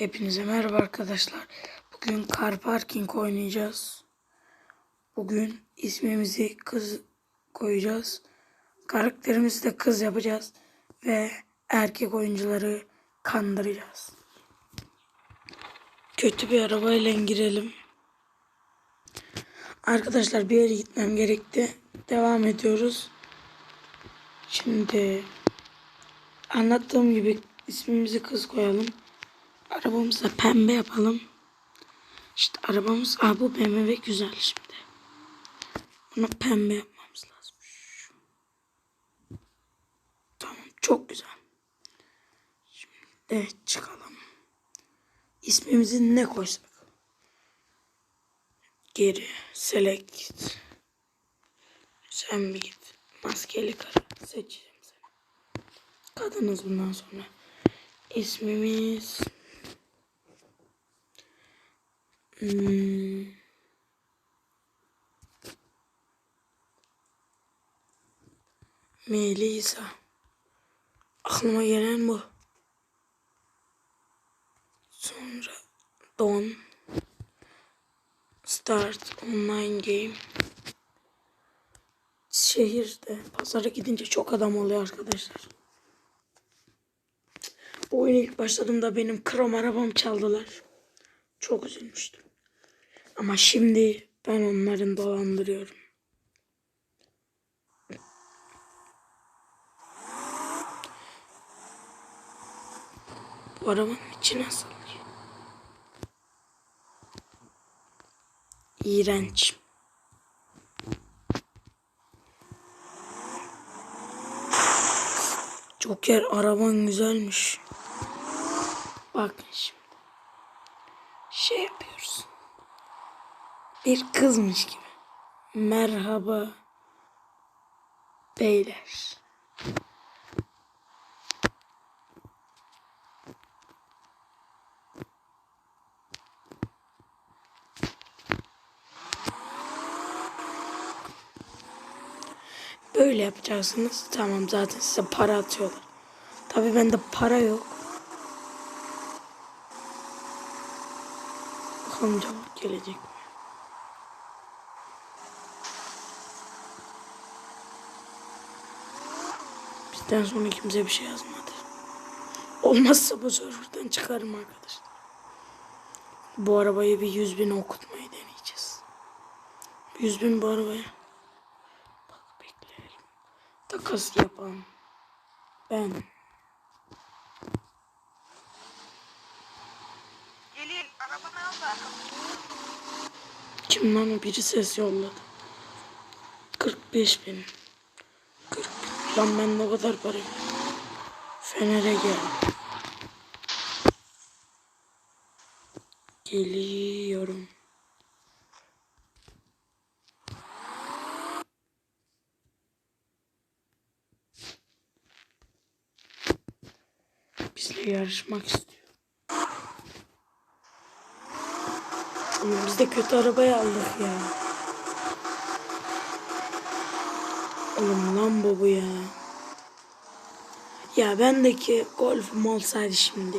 Hepinize merhaba arkadaşlar. Bugün Car Parking oynayacağız. Bugün ismimizi kız koyacağız. Karakterimizi de kız yapacağız. Ve erkek oyuncuları kandıracağız. Kötü bir arabayla girelim. Arkadaşlar bir yere gitmem gerekti. Devam ediyoruz. Şimdi anlattığım gibi ismimizi kız koyalım. Arabamızı da pembe yapalım. İşte arabamız Aa, bu BMW güzel şimdi. Bunu pembe yapmamız lazım. Tamam çok güzel. Şimdi çıkalım. İsmimizi ne koysak? Geri select. Sen bir git. Maskeli karı seçeceğim seni. Kadınız bundan sonra. İsmimiz Hmm. Melisa. Aklıma gelen bu. Sonra Don. Start online game. Şehirde pazara gidince çok adam oluyor arkadaşlar. Bu oyuna ilk başladığımda benim krom arabam çaldılar. Çok üzülmüştüm. Ama şimdi ben onların dolandırıyorum. Bu arabanın içi nasıl? İğrenç. Joker araban güzelmiş. Bakın şimdi. Şey yapıyoruz. Bir kızmış gibi. Merhaba beyler. Böyle yapacaksınız. Tamam zaten size para atıyorlar. Tabii bende para yok. Bakalım cevap gelecek mi? Bizden sonra kimse bir şey yazmadı. Olmazsa bu serverden çıkarım arkadaşlar. Bu arabayı bir yüz bin okutmayı deneyeceğiz. Yüz bin bu arabaya. Bak bekleyelim. Takas yapalım. Ben. Gelin arabanı al da. Kim lan biri ses yolladı. 45 bin. 40 bin. Lan ben ne kadar para Fener'e gel. Geliyorum. Bizle yarışmak istiyor. Ama biz de kötü arabayı aldık ya. Oğlum lan bu ya. Ya bendeki golfüm olsaydı şimdi.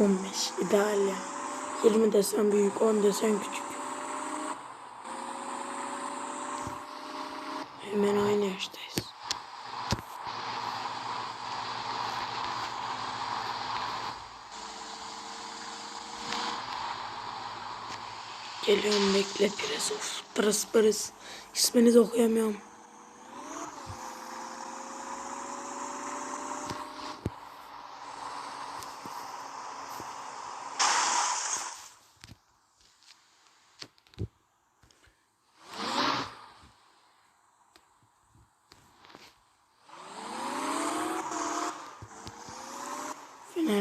On beş ideal ya. 20 desen büyük, 10 desen küçük. Hemen aynı yaştayız. Geliyorum bekle pırıs pırıs. İsmini de okuyamıyorum.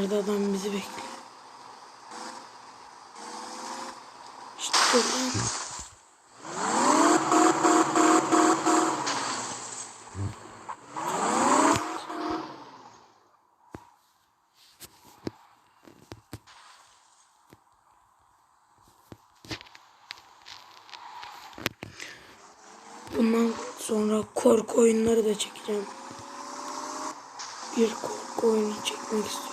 Fener'de adam bizi bekliyor. İşte. Bundan sonra korku oyunları da çekeceğim. Bir korku oyunu çekmek istiyorum.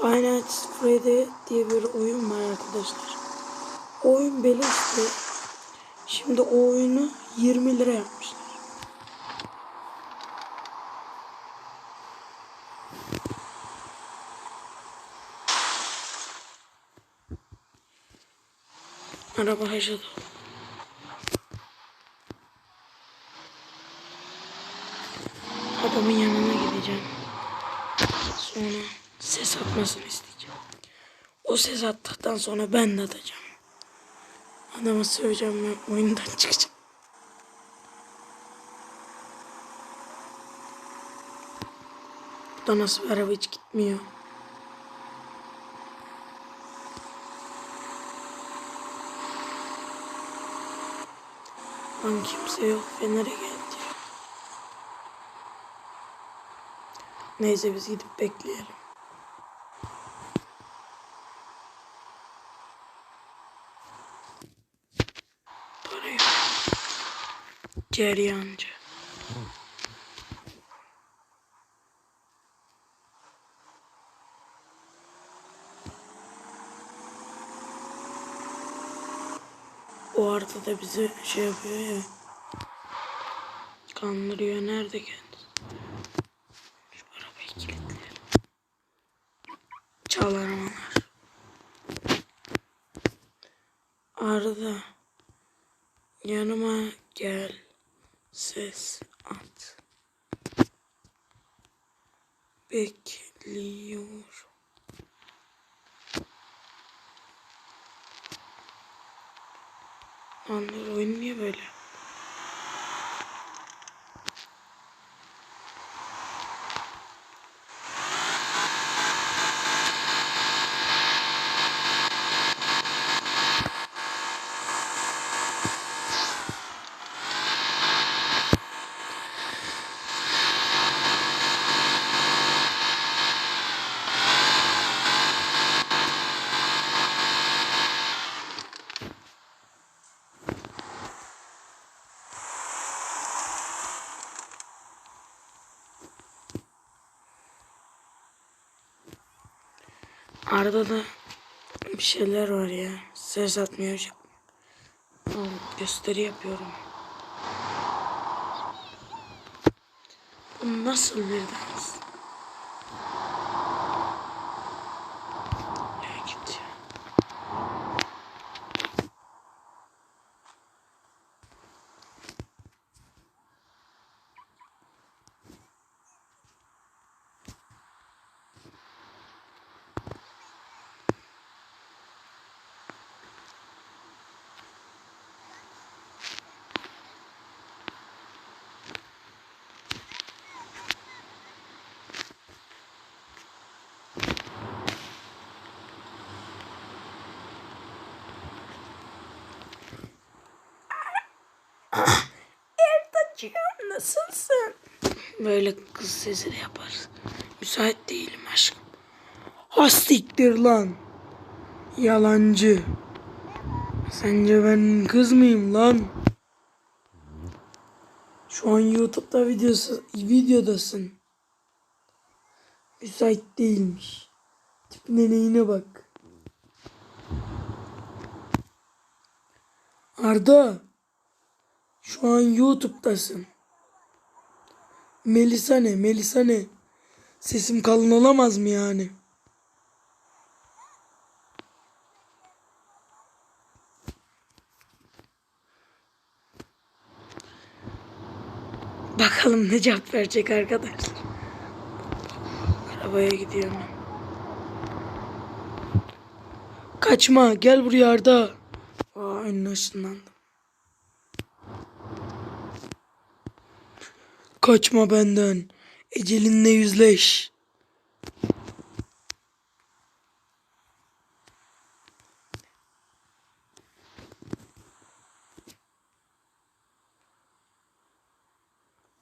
Five Nights Freddy diye bir oyun var arkadaşlar. Oyun beleşti. Şimdi o oyunu 20 lira yapmışlar. Araba yaşadı. Adamın yanına gideceğim. Ses atmasını isteyeceğim. O ses attıktan sonra ben de atacağım. Adama söyleyeceğim ben oyundan çıkacağım. Burada nasıl bir araba hiç gitmiyor. Lan kimse yok. Fener'e geldi. Neyse biz gidip bekleyelim. Para yok. Ceryancı. O arada da bizi şey yapıyor ya. Kandırıyor. Nerede kendisi? Şu arabayı kilitleyelim. Çal arabalar. Arda. Yanıma gel. Ses at. Bekliyorum. Lan bu oyun niye böyle? Arada da bir şeyler var ya. Ses atmıyor. Gösteri yapıyorum. Bu nasıl bir dans? Ya git ya. Erdacığım nasılsın? Böyle kız sesi de yaparız. Müsait değilim aşkım. Hastiktir lan. Yalancı. Sence ben kız mıyım lan? Şu an YouTube'da videosu, videodasın. Müsait değilmiş. Tipine neyine bak. Arda. Şu an YouTube'dasın. Melisa ne? Melisa ne? Sesim kalın olamaz mı yani? Bakalım ne cevap verecek arkadaşlar. Arabaya gidiyorum. Kaçma gel buraya Arda. Aa önüne ışınlandım. Kaçma benden. Ecelinle yüzleş.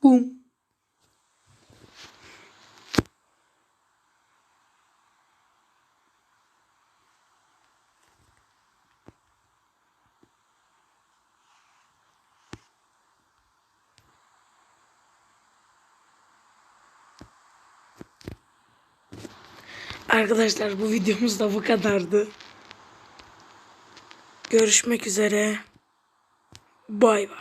Bum. Arkadaşlar bu videomuz da bu kadardı. Görüşmek üzere. Bay bay.